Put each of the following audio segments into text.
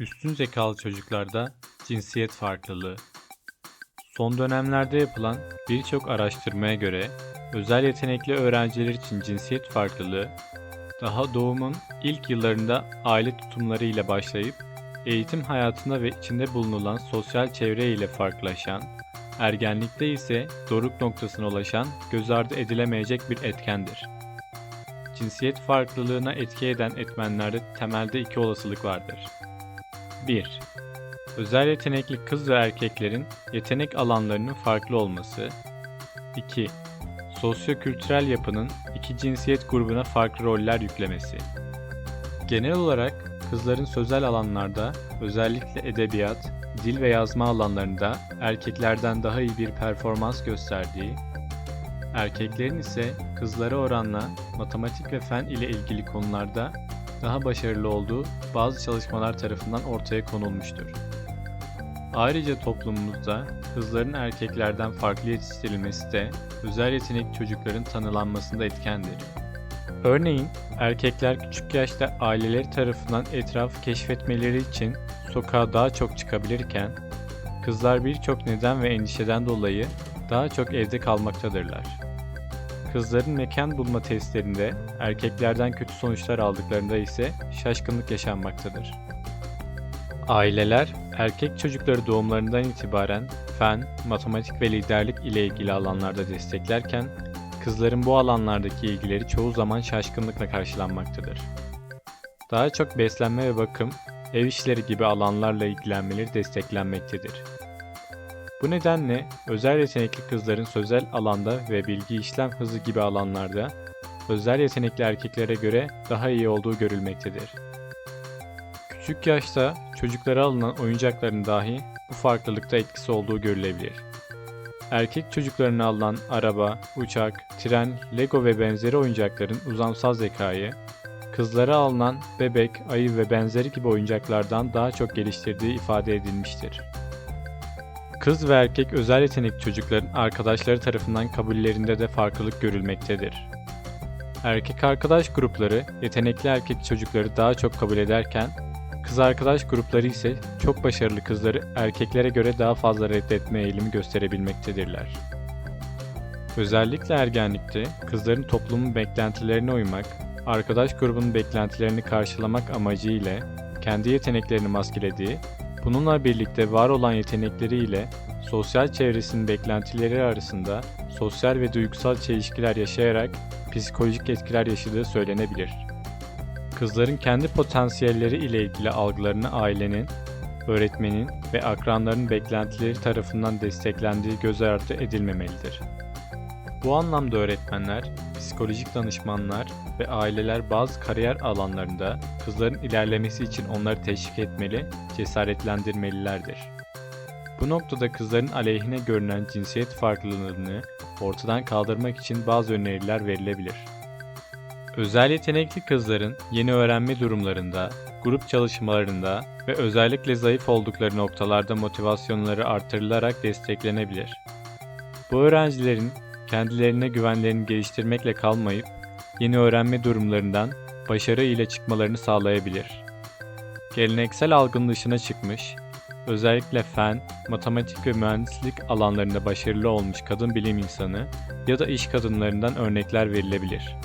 Üstün zekalı çocuklarda cinsiyet farklılığı. Son dönemlerde yapılan birçok araştırmaya göre özel yetenekli öğrenciler için cinsiyet farklılığı daha doğumun ilk yıllarında aile tutumları ile başlayıp eğitim hayatında ve içinde bulunulan sosyal çevre ile farklılaşan, ergenlikte ise doruk noktasına ulaşan göz ardı edilemeyecek bir etkendir. Cinsiyet farklılığına etki eden etmenlerde temelde iki olasılık vardır. 1. Özel yetenekli kız ve erkeklerin yetenek alanlarının farklı olması. 2. Sosyokültürel yapının iki cinsiyet grubuna farklı roller yüklemesi. Genel olarak kızların sözel alanlarda, özellikle edebiyat, dil ve yazma alanlarında erkeklerden daha iyi bir performans gösterdiği, erkeklerin ise kızlara oranla matematik ve fen ile ilgili konularda daha başarılı olduğu bazı çalışmalar tarafından ortaya konulmuştur. Ayrıca toplumumuzda kızların erkeklerden farklı yetiştirilmesi de özel yetenekli çocukların tanılanmasında etkendir. Örneğin erkekler küçük yaşta aileleri tarafından etrafı keşfetmeleri için sokağa daha çok çıkabilirken kızlar birçok neden ve endişeden dolayı daha çok evde kalmaktadırlar. Kızların mekan bulma testlerinde erkeklerden kötü sonuçlar aldıklarında ise şaşkınlık yaşanmaktadır. Aileler erkek çocukları doğumlarından itibaren fen, matematik ve liderlik ile ilgili alanlarda desteklerken kızların bu alanlardaki ilgileri çoğu zaman şaşkınlıkla karşılanmaktadır. Daha çok beslenme ve bakım, ev işleri gibi alanlarla ilgilenmeleri desteklenmektedir. Bu nedenle özel yetenekli kızların sözel alanda ve bilgi işlem hızı gibi alanlarda özel yetenekli erkeklere göre daha iyi olduğu görülmektedir. Küçük yaşta çocuklara alınan oyuncakların dahi bu farklılıkta etkisi olduğu görülebilir. Erkek çocuklarına alınan araba, uçak, tren, Lego ve benzeri oyuncakların uzamsal zekayı, kızlara alınan bebek, ayı ve benzeri gibi oyuncaklardan daha çok geliştirdiği ifade edilmiştir. Kız ve erkek özel yetenekli çocukların arkadaşları tarafından kabullerinde de farklılık görülmektedir. Erkek arkadaş grupları yetenekli erkek çocukları daha çok kabul ederken, kız arkadaş grupları ise çok başarılı kızları erkeklere göre daha fazla reddetme eğilimi gösterebilmektedirler. Özellikle ergenlikte kızların toplumun beklentilerine uymak, arkadaş grubunun beklentilerini karşılamak amacı ile kendi yeteneklerini maskelediği, bununla birlikte var olan yetenekleriyle sosyal çevresinin beklentileri arasında sosyal ve duygusal çelişkiler yaşayarak psikolojik etkiler yaşadığı söylenebilir. Kızların kendi potansiyelleri ile ilgili algılarını ailenin, öğretmenin ve akranların beklentileri tarafından desteklendiği göz ardı edilmemelidir. Bu anlamda öğretmenler, psikolojik danışmanlar ve aileler bazı kariyer alanlarında kızların ilerlemesi için onları teşvik etmeli, cesaretlendirmelilerdir. Bu noktada kızların aleyhine görünen cinsiyet farklılığını ortadan kaldırmak için bazı öneriler verilebilir. Özel yetenekli kızların yeni öğrenme durumlarında, grup çalışmalarında ve özellikle zayıf oldukları noktalarda motivasyonları artırılarak desteklenebilir. Bu öğrencilerin kendilerine güvenlerini geliştirmekle kalmayıp yeni öğrenme durumlarından başarı ile çıkmalarını sağlayabilir. Geleneksel algının dışına çıkmış, özellikle fen, matematik ve mühendislik alanlarında başarılı olmuş kadın bilim insanı ya da iş kadınlarından örnekler verilebilir.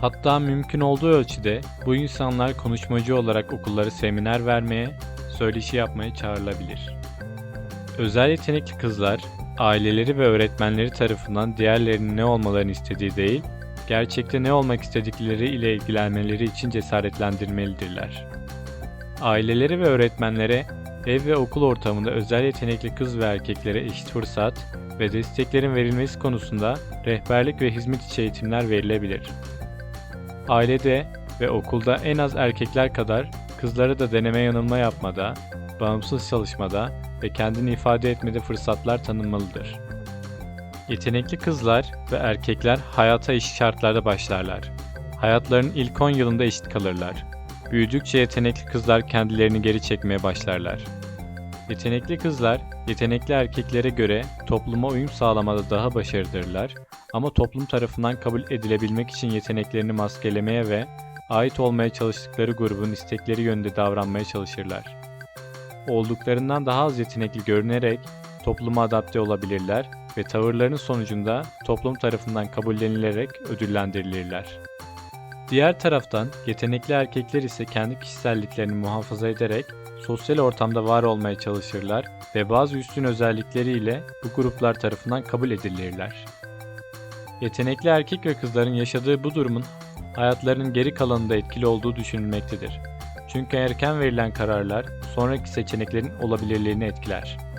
Hatta mümkün olduğu ölçüde bu insanlar konuşmacı olarak okulları seminer vermeye, söyleşi yapmaya çağrılabilir. Özel yetenekli kızlar, aileleri ve öğretmenleri tarafından diğerlerinin ne olmalarını istediği değil, gerçekte ne olmak istedikleri ile ilgilenmeleri için cesaretlendirmelidirler. Aileleri ve öğretmenlere ev ve okul ortamında özel yetenekli kız ve erkeklere eşit fırsat ve desteklerin verilmesi konusunda rehberlik ve hizmet içi eğitimler verilebilir. Ailede ve okulda en az erkekler kadar kızlara da deneme yanılma yapmada, bağımsız çalışmada ve kendini ifade etmede fırsatlar tanınmalıdır. Yetenekli kızlar ve erkekler hayata eşit şartlarda başlarlar. Hayatlarının ilk 10 yılında eşit kalırlar. Büyüdükçe yetenekli kızlar kendilerini geri çekmeye başlarlar. Yetenekli kızlar, yetenekli erkeklere göre topluma uyum sağlamada daha başarılıdırlar ama toplum tarafından kabul edilebilmek için yeteneklerini maskelemeye ve ait olmaya çalıştıkları grubun istekleri yönünde davranmaya çalışırlar. Olduklarından daha az yetenekli görünerek topluma adapte olabilirler ve tavırlarının sonucunda toplum tarafından kabullenilerek ödüllendirilirler. Diğer taraftan yetenekli erkekler ise kendi kişiselliklerini muhafaza ederek sosyal ortamda var olmaya çalışırlar ve bazı üstün özellikleriyle bu gruplar tarafından kabul edilirler. Yetenekli erkek ve kızların yaşadığı bu durumun hayatlarının geri kalanında etkili olduğu düşünülmektedir. Çünkü erken verilen kararlar sonraki seçeneklerin olabilirliğini etkiler.